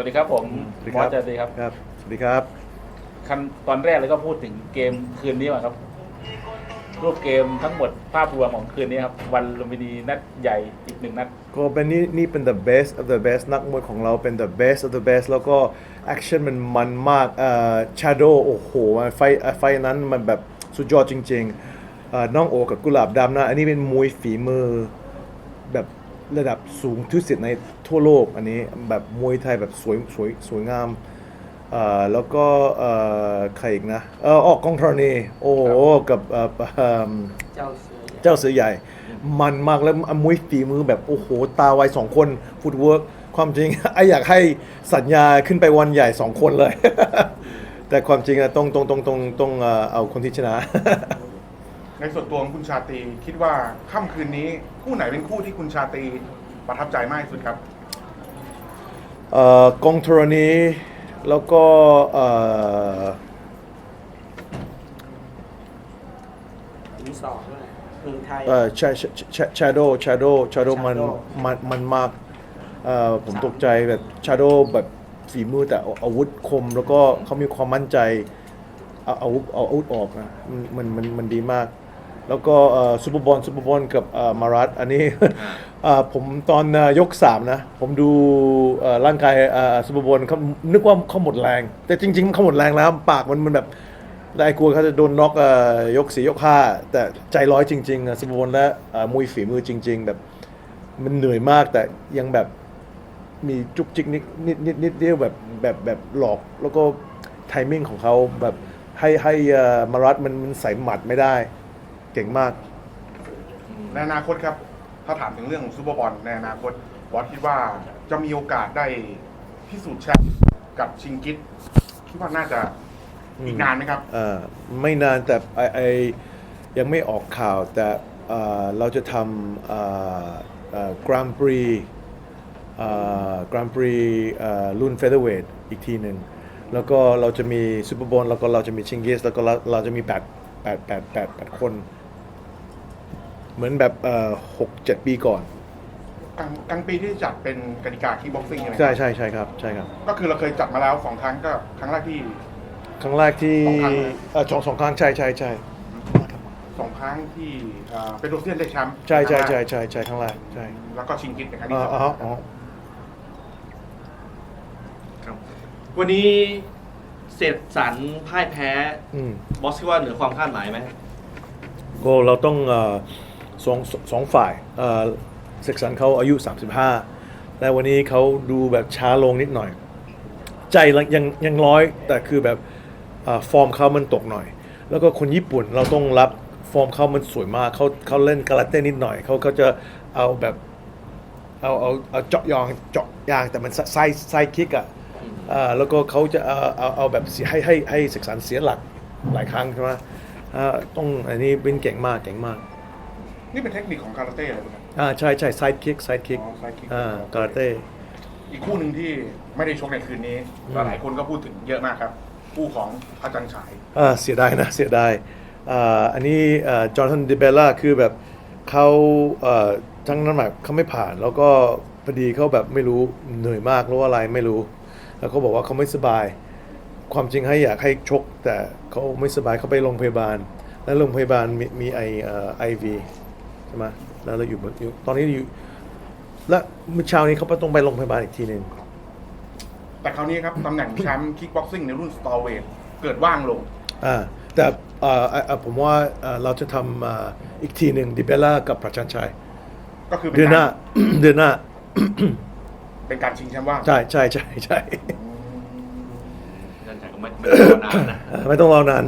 วัสดีครับผมสวัสดีมครัอบสเจดีครับครับ สวัสดีครับคันตอนแรกเลยก็พูดถึงเกมคืนนี้ก่อนครับ รูปเกมทั้งหมดภาพรวมของคืนนี้ครับ วันลุมพินีนัดใหญ่อีกหนึ่งนัด ก็เป็นนี่นี่เป็น the best of the best นักมวยของเราเป็น the best of the best แล้วก็ action มันมันมากเอ่อ shadow โอ้โหไฟไฟนั้นมันแบบสุดยอดจริงๆเอ่อน้องโอกับกุหลาบดำนะ อันนี้เป็นมวยฝีมือแบบ ระดับสูงที่สุดในทั่วโลกอันนี้แบบมวยไทยแบบสวยสวยสวยงามแล้วก็ใครอีกนะเออออกกองธรณีโอ้โกับเจ้าเสือเจ้าเสือใหญ่ มันมากแล้วมวยฝีมือแบบโอ้โห ตาไวสองคนฟุตเวิร์กความจริงไออยากให้สัญญาขึ้นไปวันใหญ่สองคนเลย แต่ความจริงอะต้องต้องต้องต้องต้องเอาคนที่ชนะ ในส่วนตัวของคุณชาตรีคิดว่าค่ำคืนนี้คู่ไหนเป็นคู่ที่คุณชาตรีประทับใจมากที่สุดครับ เอ่อกองธรณีแล้วก็เอ่อมีสองด้วยเมืองไทย เอ่อชาชาชาโดชาโดชาโดมัน Shadow มันมันมากเอ่อผมสามตกใจแบบชาโดแบบฝีมือแต่อาวุธคม แล้วก็เขามีความมั่นใจเอาเอาอาวุธเอาอาวุธออกนะมันมันมันมันดีมาก แล้วก็ซูเปอร์บอลซูเปอร์บอลกับเอ่อมารัตอันนี้เอ่อผมตอนเอ่อยกสามนะ ผมดูเอ่อร่างกายซูเปอร์บอลเขานึกว่าเขาหมดแรง แต่จริง ๆเขาหมดแรงแล้ว ปากมันมันแบบแล้วไอ้กลัวเขาจะโดนน็อกเอ่อยกสี่ยกห้าแต่ใจร้อยจริงๆซูเปอร์บอลและเอ่อมวยฝีมือจริง ๆ แบบมันเหนื่อยมากแต่ยังแบบมีจุกจิกนิดนิดนิดนิดเดียวแบบแบบแบบหลอกแล้วก็ไทมิ่งของเขาแบบให้ให้เอ่อมารัตมันมันใส่หมัดไม่ได้ เก่งมาก ในอนาคตครับ ถ้าถามถึงเรื่องของซูเปอร์บอลในอนาคตบอสคิดว่าจะมีโอกาสได้พิสูจน์แชมป์กับชิงกิตคิดว่าน่าจะอีกนานไหมครับ เอ่อไม่นานแต่ไอไอยังไม่ออกข่าวแต่เอ่อเราจะทำกรานปรีกรานปรีรุ่นเฟเธอร์เวทอีกทีหนึ่ง แล้วก็เราจะมีซูเปอร์บอลแล้วก็เราจะมีชิงกิสแล้วก็เราเราจะมี8 8 8 8 8คน เหมือนแบบหกเจ็ดปีก่อน กลางกลางปีที่จัดเป็นกติกาคีบ็อกซิ่งใช่ไหมใช่ใช่ใช่ครับใช่ครับ ก็คือเราเคยจัดมาแล้วสองครั้งก็ครั้งแรกที่ ครั้งแรกที่สองครั้งเลย เอ่อสองสองครั้งใช่ใช่ใช่สองครั้งที่เอ่อเป็นโรเซียนได้แชมป์ใช่ใช่ครั้งแรใช่กใช่ใช่ครั้งแรกใช่แล้วก็ชิงกิตเป็นครั้งอ๋ที่อสอง อ๋ออ๋อ ครับ วันนี้เสร็จสรรพ่ายแพ้ อืม บอสคิดว่าเหนือความคาดหมายไหม ก็เราต้องเอ่อ สองสองฝ่ายเอ่อเสกสรรเขาอายุ 35 และวันนี้เขาดูแบบช้าลงนิดหน่อย ใจยังยังร้อยแต่คือแบบอฟอร์มเขามันตกหน่อย แล้วก็คนญี่ปุ่นเราต้องรับฟอร์มเขามันสวยมากเขาเขาเล่นการาเต้นิดหน่อยเขาเขาจะเอาแบบเอาเอาเอาเจาะยางเจาะยางแต่มันไซไซคิกอะอ่าแล้วก็เขาจะเอาเอาเอาแบบให้ให้ให้เสกสรรเสียหลักหลายครั้งใช่ไหมต้องอันนี้เป็นเก่งมากเก่งมาก นี่เป็นเทคนิคของคาราเต้เลยครับอ่าใช่ใช่ไซด์คิกไซด์คิกอ๋อ side kick อ่าการาเต้ อีกคู่หนึ่งที่ไม่ได้ชกในคืนนี้อืม หลายคนก็พูดถึงเยอะมากครับ คู่ของอาจารย์ฉาย อ่าเสียดายนะ เสียดายอ่าอันนี้จอร์แดนเดเบล่าคือแบบเขาเอ่อทั้งน้ำหนักเขาไม่ผ่าน แล้วก็พอดีเขาแบบไม่รู้เหนื่อยมากหรือว่าอะไรไม่รู้ แล้วเขาบอกว่าเขาไม่สบาย ความจริงให้อยากให้ชก แต่เขาไม่สบายเขาไปโรงพยาบาล แล้วโรงพยาบาลมีมีไอไอวี ใช่ไหมแล้วเราอยู่อยู่ตอนนี้อยู่ และเมื่อเช้านี้เขาต้องไปโรงพยาบาลอีกทีหนึ่งแต่คราวนี้ครับตำแหน่งแชมป์คิกบ็อกซิ่งในรุ่นสตอร์เวทเกิดว่างลงอ่าแต่เอ่อเอ่อเอ่อผมว่าเอ่อเราจะทำอ่าอีกทีหนึ่งดิเบล่ากับประชันชัยก็คือเป็เดือนนหน้า การ เดือนหน้า เป็นการชิงแชมป์ว่างใช่ใช่ใช่ใช่นั่นแต่ก็ไม่ไม่ได้รอนานนะ เอ่อไม่ต้องรอนาน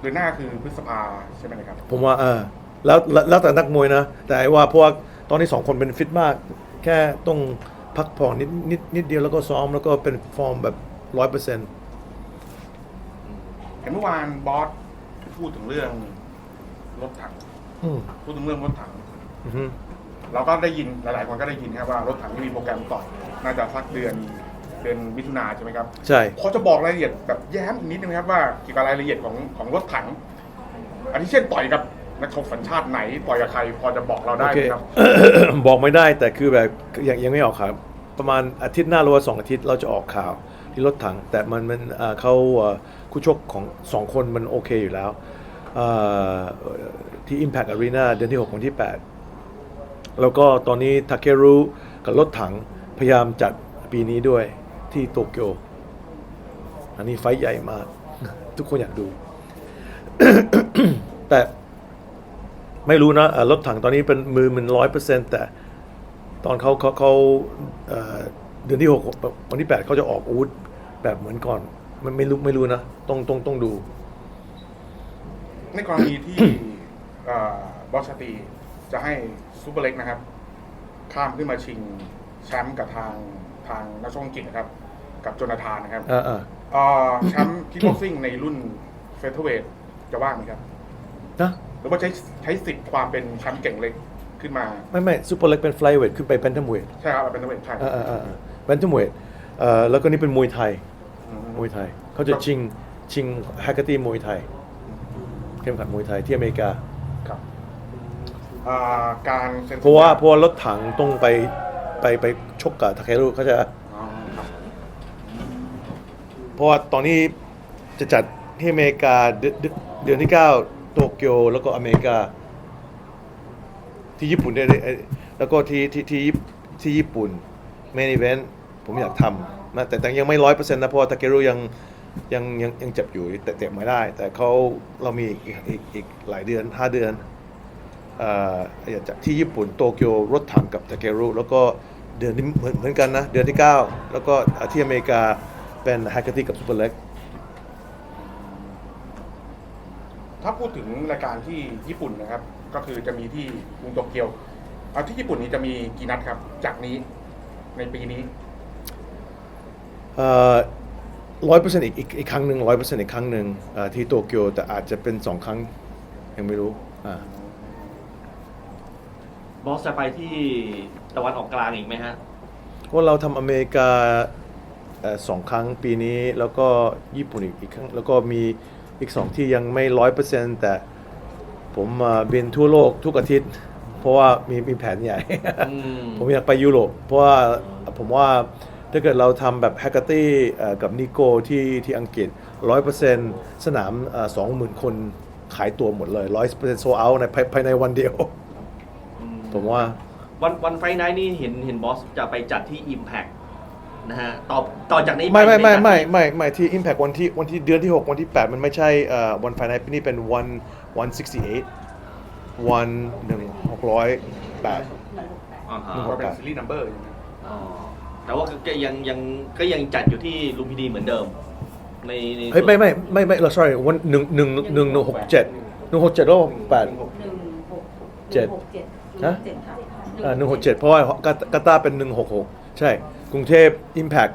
เดือนหน้าคือพฤษภาใช่ไหมครับ ผมว่าเออ แล้วแล้วแล้วแต่นักมวยนะ แต่ว่าพวกตอนนี้สองคนเป็นฟิตมาก แค่ต้องพักผ่อนนิดนิดนิดเดียวแล้วก็ซ้อมแล้วก็เป็นฟอร์มแบบร้อยเปอร์เซ็นต์เห็นเมื่อวานบอสพูดถึงเรื่องรถถังอืมพูดถึงเรื่องรถถังอือฮึเราก็ได้ยินหลายๆคนก็ได้ยินนะครับว่ารถถังที่มีโปรแกรมต่อยน่าจะสักเดือนเดือนมิถุนาใช่ไหมครับ ใช่พอจะบอกรายละเอียดแบบแย้มอีกนิดนึงครับว่าเกี่ยวกับรายละเอียดของของรถถังอันที่เช่นต่อยกับ นักชกสัญชาติไหนต่อยกับใครพอจะบอกเราได้ไหมครับ บอกไม่ได้แต่คือแบบยังยังไม่ออกครับประมาณอาทิตย์หน้าหรือว่าสองอาทิตย์เราจะออกข่าวที่รถถัง แต่มันมันเขาคู่ชกของสองคนมันโอเคอยู่แล้วเอ่อที่ Impact Arena เดือนที่ 6 วันที่ 8 แล้วก็ตอนนี้ทาเครุกับรถถังพยายามจัดปีนี้ด้วยที่โตเกียว อันนี้ไฟใหญ่มาก ทุกคนอยากดู แต่ ไม่รู้นะเอ่อรถถังตอนนี้เป็นมือมันร้อยเปอร์เซ็นต์แต่ตอนเขาเขาเขาเอ่อเดือนที่หกวันที่แปดเขาจะออกอาวุธแบบเหมือนก่อนมันไม่รู้ไม่รู้นะต้องต้องต้องดู ในกรณีที่เอ่อบอสชาตรีจะให้ซูเปอร์เล็กนะครับ ข้ามขึ้นมาชิงแชมป์กับทางทางนักชกอังกฤษนะครับ กับโจนาธานนะครับอ่าอ่าเอ่อแชมป์คิกบ็อกซิ่งในรุ่นเฟเธอร์เวทจะว่างไหมครับนะห รือว่าใช้ใช้สิทธิ์ความเป็นแชมป์เก่งเล็กขึ้นมา ไม่ไม่ซูเปอร์เล็กเป็นฟลายเวทขึ้นไปเป็นทัมเวทใช่ครับเป็นเฟเธอร์เวทใช่อ่าอ่าอ่าเป็นทัมเวทเอ่อแล้วก็นี่เป็นมวยไทยอืมมวยไทยเขาจะชิงชิงแฮกเกอร์ตี้มวยไทยเข้มขัดมวยไทยที่อเมริกาครับเอ่อการเซ็นสัญญเพราะว่าเพราะว่ารถถังต้องไปไปไปชกกับทาเครุเขาจะอ๋อครับเพราะว่าตอนนี้จะจัดที่อเมริกาเดือนเดือนเดือนที่ 9 โตเกียวแล้วก็อเมริกา ที่ญี่ปุ่นได้วยแล้วก็ที่ที่ที่ที่ญี่ปุ่นเมนอีเวนผมอยากทำนะแต่แต่ยังไม่ร้อยเปอร์เซ็นต์นะเพราะทาเกรุยังยังยังยังเจ็บอยู่แต่เตะไม่ได้ แต่เขาเรามีอีกอีกอีกหลายเดือนห้าเดือนอ่ออยากจะที่ญี่ปุ่นโตเกียวรถถังกับทาเกรุแล้วก็เดือนที่เหมือนเหมือนกันนะ เดือนที่ 9 แล้วก็ที่อเมริกาเป็นแฮกเกอร์ตี้กับซูเปอร์เล็ก ถ้าพูดถึงรายการที่ญี่ปุ่นนะครับ ก็คือจะมีที่กรุงโตเกียวเอาที่ญี่ปุ่นนี้จะมีกี่นัดครับ จากนี้ในปีนี้ร้อยเปอร์เซ็นต์อีกอีกอีกครั้งหนึ่งร้อยเปอร์เซ็นต์อีกครั้งหนึ่งเอ่อที่โตเกียวแต่อาจจะเป็นสองครั้งยังไม่รู้อ่าบอสจะไปที่ตะวันออกกลางอีกไหมฮะเพราะเราทำอเมริกาเอ่อสองครั้งปีนี้แล้วก็ญี่ปุ่นอีกอีกครั้งแล้วก็มี อีกสองที่ยังไม่ร้อยเปอร์เซ็นต์แต่ผมมาบินทั่วโลกทุกอาทิตย์ เพราะว่ามีมีแผนใหญ่อืมผมอยากไปยุโรปเพราะว่าผมว่าถ้าเกิดเราทำแบบแฮกเกอร์ตี้กับนิโกที่ที่อังกฤษร้อยเปอร์เซ็นต์สนามสองหมื่นคนขายตัวหมดเลยร้อยเปอร์เซ็นต์โซเอาในภายภายในวันเดียว ผมว่าวันวันไฟไนท์นี่เห็นเห็นบอสจะไปจัดที่ Impact นะฮะต่อต่อจากนี้ปไม่ไม่ไม่จัดไม่ไม่ไม่ที่ Impact วันที่วันที่เดือนที่ 6 วันที่ 8 มันไม่ใช่เอ่อวันไฟน a ลปีนี้เป็นวันวัน68วันหนึ่งหกร้อยแปด อ่าฮะก็เป็นซีรีส์นัมเบอร์ใช่ไหมอ๋อแต่ว่าก็ยังยังก็ยังจัดอยู่ที่ลุมพินีเหมือนเดิมในในเฮ้ยไม่ไม่ไม่ไม่เรา sorry วันหนึ่งหนึ่งหนึ่งหนึ่งหกเจ็ดหนึ่งหกเจ็ดแล้วแปด หนึ่งหกเจ็ดหกเจ็ดฮะเจ็ดครับอ่าหนึ่งหกเจ็ดเพราะว่ากากาตาร์เป็นหนึ่งหกหกใช่ กรุงเทพ Impact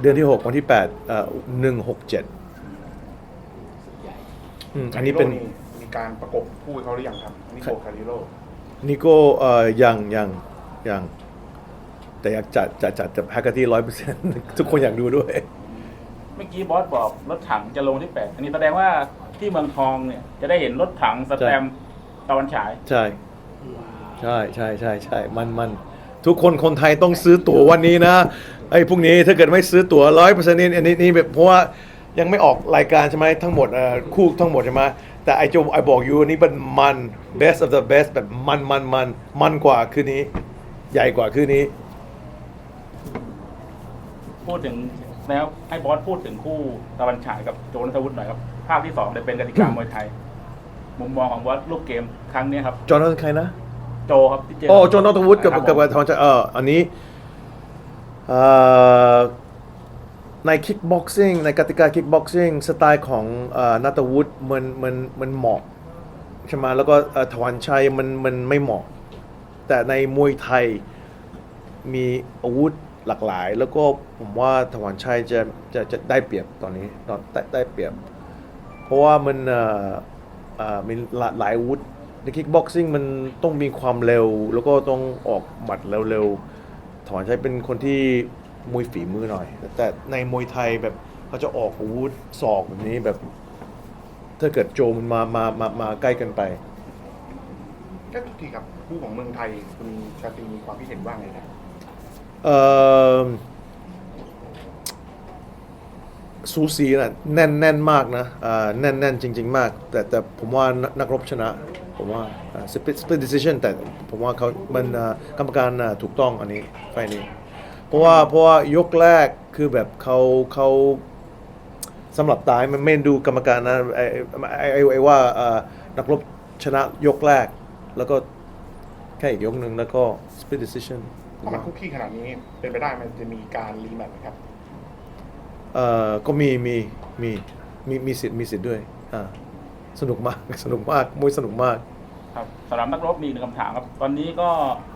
เดือนที่ 6 วันที่8เอ่อหนึ่งหกเจ็ดอืมอันนี้เป็น คาริโร่มีการประกบคู่ให้เขาหรือยังครับนิโคคาริโร่นิโก้เอ่อยังยังยังแต่อยากจัดจัดจัดจัดแฮกเกอร์ตี้ร้อยเปอร์เซ็นต์ทุกคนอยากดูด้วย เมื่อกี้บอสบอกรถถังจะลงที่แปดอันนี้แสดงว่าที่เมืองทองเนี่ยจะได้เห็นรถถังสแตมป์ตะวันฉาย ใช่ ใช่ใช่ใช่ใช่มันมัน ทุกคนคนไทยต้องซื้อตั๋ววันนี้นะไอ้พวกนี้ถ้าเกิดไม่ซื้อตั๋วร้อยเปอร์เซ็นต์นี่อันนี้นี่แบบเพราะว่ายังไม่ออกรายการใช่ไหมทั้งหมดเอ่อคู่ทั้งหมดใช่ไหมแต่ไอ้โจไอ้บอกอยู่อันนี้เป็นมัน best of the best แบบมันมันมันมันกว่าคืนนี้ ใหญ่กว่าคืนนี้ พูดถึงแล้วให้บอสพูดถึงคู่ตะวันฉายกับโจนัทวุฒิหน่อยครับภาคที่สองจะเป็นกติกามวยไทย มุมมองของบอสรูปเกมครั้งนี้ครับจอห์นใครนะ โจครับที่เจอโอ้โจนอตวุฒิกับครับกับผมทอนชัยเอออันนี้เอ่อในคิกบ็อกซิ่งในกติกาคิกบ็อกซิ่งสไตล์ของเอ่อนัตวุฒิมันมันมันเหมาะใช่ไหมแล้วก็เอ่อทวันชัยมันมันไม่เหมาะ แต่ในมวยไทยมีอาวุธหลากหลาย แล้วก็ผมว่าทวันชัยจะจะจะได้เปรียบตอนนี้ตอนได้ได้เปรียบ เพราะว่ามันเอ่อเอ่อมีหลายหลายอาวุธ ในคิกบ็อกซิ่งมันต้องมีความเร็ว แล้วก็ต้องออกหมัดเร็วๆถอนใช้เป็นคนที่มวยฝีมือหน่อย แต่ในมวยไทยแบบเขาจะออกอาวุธศอกแบบนี้แบบ ถ้าเกิดโจมันมามามามาใกล้กันไปก็ทุกทีครับคู่ของเมืองไทยคุณชาตรีมีความคิดเห็นว่าไงครับเอ่อสูสีนะแน่นแน่นมากนะอ่าแน่นแน่นจริง ๆ มาก แต่แต่ผมว่านักนักรบชนะ ผมว่าสปิ t split decision แต่ผมว่าเขามันอ่ากรรมการอะถูกต้องอันนี้ไฟล์นี้ เพราะว่าเพราะว่ายกแรกคือแบบเขาเขาสำหรับตายมันไม่ดูกรรมการนะไอ้ไอ้ไอ้ไอ้ว่าอ่านักรบชนะยกแรก แล้วก็แค่อีกยกหนึ่งแล้วก็ split decision ถ้ามันคุกกี้ขนาดนี้เป็นไปได้มันจะมีการรีแมตช์ไหมครับเอ่อก็มีมีมีมีมีสิทธิ์มีสิทธิ์ด้วยอ่าสนุกมากสนุกมากมวยสนุกมาก ครับสำหรับนักรบมีหนึ่งคำถามครับ ตอนนี้ก็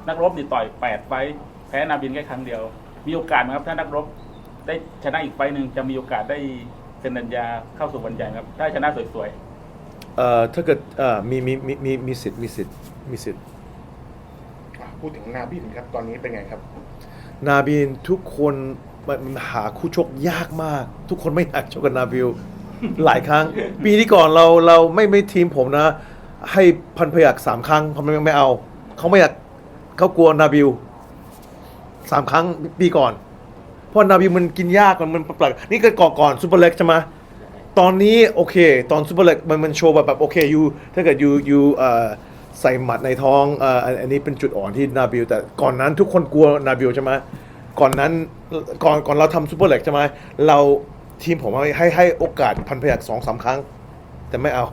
นักรบนี่ต่อยแปดไฟท์แพ้นาบินแค่ครั้งเดียว มีโอกาสไหมครับ ถ้านักรบได้ชนะอีกไฟท์หนึ่งจะมีโอกาสได้เซ็นสัญญาเข้าสู่วันใหญ่ไหมครับถ้าชนะสวยเอ่อถ้าเกิดเอ่อมีมีมีมีมีสิทธิ์มีสิทธิ์มีสิทธิ์อะพูดถึงนาบินครับตอนนี้เป็นไงครับ นาบินทุกคนมันมันหาคู่ชกยากมาก ทุกคนไม่อยากชกกับนาบิลหลายครั้ง ปีที่ก่อนเราเราไม่ไม่ทีมผมนะ ให้พันพยักสามครั้งเขาไม่ไม่เอา เขาไม่อยากเขากลัวนาบิลสามครั้งปีก่อน เพราะนาบิลมันกินยากมันมันแปลกนี่ก็ก่อนก่อนซูเปอร์เล็กใช่ไหมตอนนี้โอเค ตอนซูเปอร์เล็กมันมันโชว์แบบแบบโอเคยูถ้าเกิดยูยูเอ่อใส่หมัดในท้องเอ่ออันอันนี้เป็นจุดอ่อนที่นาบิลแต่ก่อนนั้นทุกคนกลัวนาบิลใช่ไหมก่อนนั้นก่อนก่อนเราทำซูเปอร์เล็กใช่ไหมเราทีมผมให้ให้ให้โอกาสพันพยักสองสามครั้ง แต่ไม่เอา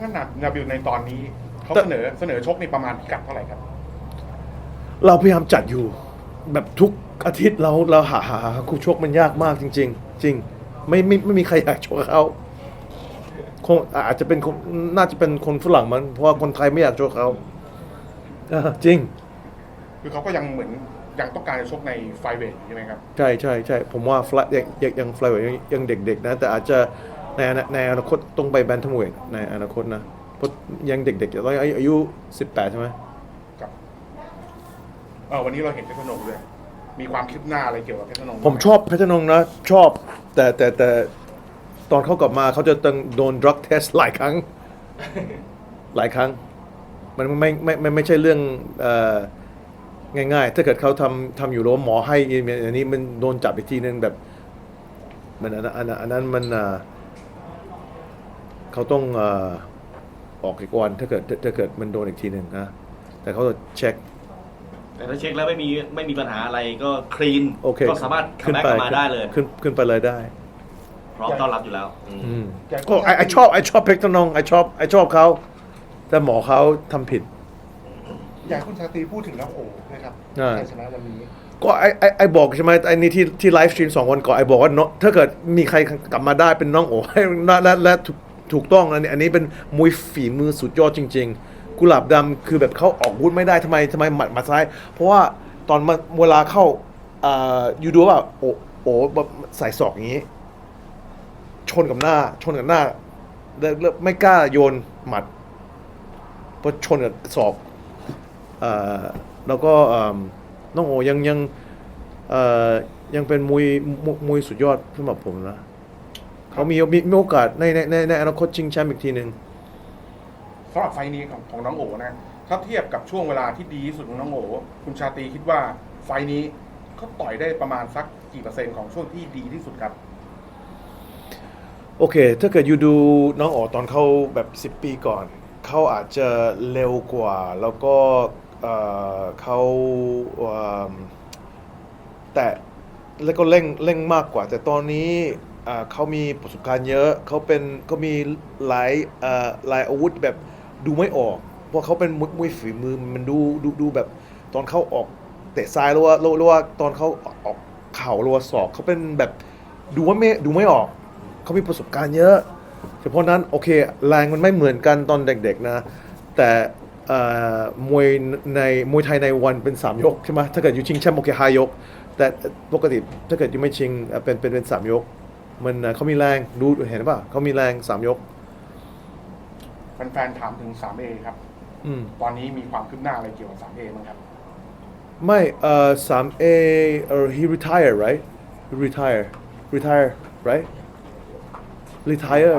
ถ้างั้นนานาบิลในตอนนี้เขาแต่เสนอเสนอชกในประมาณพิกัดเท่าไหร่ครับ เราพยายามจัดอยู่ แบบทุกอาทิตย์เราเราหาหาหาคู่ชกมันยากมากจริง ๆ จริง ไม่ไม่ไม่มีใครอยากชกกับเขาคงอาจจะเป็นคนน่าจะเป็นคนฝรั่งมัน เพราะว่าคนไทยไม่อยากชกเขาเออจริง คือเขาก็ยังเหมือนยังต้องการจะชกในไฟเวทใช่ไหมครับ ใช่ใช่ใช่ผมว่าฟลยังยังยังฟลายยังยังเด็กๆนะ แต่อาจจะ ในอนาในอนาคตต้องไปแบนทัมเวทในอนาคตนะเพราะยังเด็กๆอยู่ตอนอายุสิบแปดใช่ไหมกับเออวันนี้เราเห็นเพชรพนมด้วยมีความคืบหน้าอะไรเกี่ยวกับเพชรพนมผมชอบเพชรนงนะ ชอบแต่แต่แต่ตอนเขากลับมาเขาจะต้องโดน drug test หลายครั้ง หลายครั้ง มันไม่ไม่ไม่ไม่ใช่เรื่องเอ่อง่ายๆ ถ้าเกิดเขาทำทำอยู่แล้วหมอให้อันนี้มันโดนจับอีกทีนึงแบบมันอันนั้นอันนั้นอันนั้นมันอ่า เขาต้องอ่าออกอีกวันถ้าเกิดถ้าถ้าเกิดมันโดนอีกทีหนึ่งนะแต่เขาจะเช็คแต่ถ้าเช็คแล้วไม่มีไม่มีปัญหาอะไรก็คลีนโอเคก็สามารถคัมขึ้นแบ็กไปกลับมาได้เลยขึ้นขึ้นไปเลยได้ พร้อมต้อนรับอยู่แล้วอืมอืมอย่างก็ไอไอชอบไอชอบเพชรนงไอชอบไอชอบเขาแต่หมอเขาทำผิด อยากให้คุณชาตรีพูดถึงน้องโอ๋นะครับอ่าชัยชนะวันนี้ ก็ไอไอไอบอกใช่ไหมไอนี่ที่ที่ไลฟ์สตรีมสองวันก่อนไอบอกว่าน้องถ้าเกิดมีใครกลับมาได้เป็นน้องโอ๋ให้และและและ ถูกต้องอันนี้อันนี้เป็นมวยฝีมือสุดยอดจริง ๆ กุหลาบดำคือแบบเขาออกวุธไม่ได้ทำไมทำไมหมัดหมัดซ้าย เพราะว่าตอนมาเวลาเข้าอ่ายูดูว่าโอโอแบบใส่ศอกอย่างนี้ ชนกับหน้า ชนกับหน้าแล้วไม่กล้าโยนหมัดเพราะชนกับศอกอ่อแล้วก็น้องโอยังยังยังเป็นมวยมวยมวยสุดยอดสำหรับผมนะ เขามีมีมีโอกาสในในในในอนาคตชิงแชมป์อีกทีหนึ่งสำหรับไฟล์นี้ของของน้องโอ๋นะ ถ้าเทียบกับช่วงเวลาที่ดีที่สุดของน้องโอ๋คุณชาตรีคิดว่าไฟล์นี้เขาต่อยได้ประมาณสักกี่เปอร์เซ็นต์ของช่วงที่ดีที่สุดครับ โอเค ถ้าเกิดยูดูน้องอ๋อตอนเขาแบบ 10 ปีก่อน เขาอาจจะเร็วกว่า แล้วก็เอ่อเขาเอิ่มแต่แล้วก็เร่งเร่งมากกว่า แต่ตอนนี้อ่า เขามีประสบการณ์เยอะ เขาเป็นเขามีหลายหลายอาวุธแบบดูไม่ออก เพราะเขาเป็นมวยมวยฝีมือมันดูดูดูแบบตอนเขาออกเตะซ้ายหรือว่าหรือว่าตอนเขาออกเข่าหรือว่าศอกเขาเป็นแบบดูว่าไม่ดูไม่ออก เขามีประสบการณ์เยอะ เฉพาะนั้นโอเคแรงมันไม่เหมือนกันตอนเด็กๆนะ แต่มวยในมวยไทยในวันเป็น 3 ยกใช่ไหมถ้าเกิดอยู่ชิงแชมป์โอเคห้ายก แต่ปกติถ้าเกิดยังไม่ชิงเป็นเป็นเป็นสามยก มันเอ่อเขามีแรงดูเห็นป่ะเขามีแรงสามยก แฟนๆถามถึง 3A ครับ อืม ตอนนี้มีความคืบหน้าอะไรเกี่ยวกับ 3A บ้างครับ ไม่เอ่อสามเอเอ่อ he retire right he retire retire right retire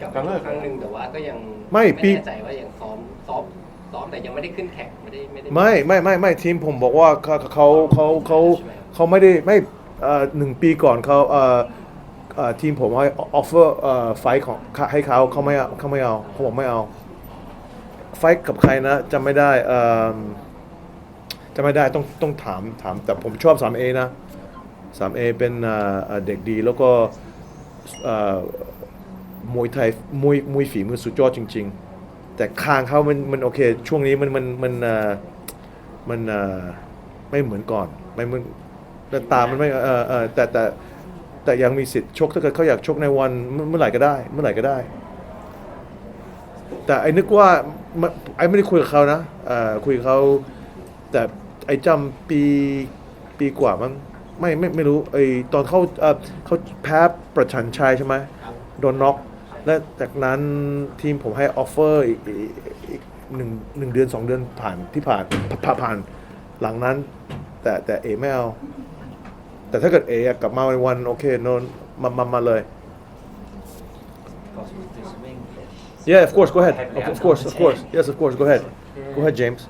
กลับมาอีกครั้งหนึ่งแต่ว่าก็ยังไม่ปี แน่ใจว่ายังซ้อมซ้อมซ้อมแต่ยังไม่ได้ขึ้นแข่งไม่ได้ไม่ได้ ไม่ไม่ไม่ไม่ทีมผมบอกว่าเขาเขาเขาเขาเขาไม่ได้ไม่เอ่อ หนึ่งปีก่อนเขาทีมผมให้ออฟเฟอร์ไฟของให้เขาเขาไม่เขาไม่เอาเขาบอกไม่เอา ไฟกับใครนะจำไม่ได้จำไม่ได้ต้องต้องถามถาม แต่ผมชอบ 3A นะ 3A เป็นเอเอ่อเด็กดีแล้วก็มวยไทยมวยมวยฝีมือสุดยอดจริง ๆ แต่คางเขามันมันโอเค ช่วงนี้มันมันมันมันไม่เหมือนก่อนไม่เหมือน แต่ตามันไม่เออเออแต่แต่แต่ยังมีสิทธิ์ชกถ้าเกิดเขาอยากชกในวันเมื่อไหร่ก็ได้ เมื่อไหร่ก็ได้ แต่ไอ้นึกว่าไอ้ไม่ได้คุยกับเขานะเออคุยกับเขาแต่ไอ้จำปีปีกว่ามั้งไม่ไม่ไม่รู้ไอ้ตอนเขาเออเขาแพ้ประชันชัยใช่ไหมโดนน็อกและจากนั้นทีมผมให้ออฟเฟอร์อีกอีกอีกหนึ่งหนึ่งเดือนสองเดือนผ่านที่ผ่านผ่านผ่านหลังนั้น แต่แต่เอไม่เอา แต่ถ้าเกิดเอกลับมาในวันโอเคโนนมามามาเลย Yeah, of course. Go ahead. Of, of course, of course. Yes, of course. Go ahead. Go ahead, James.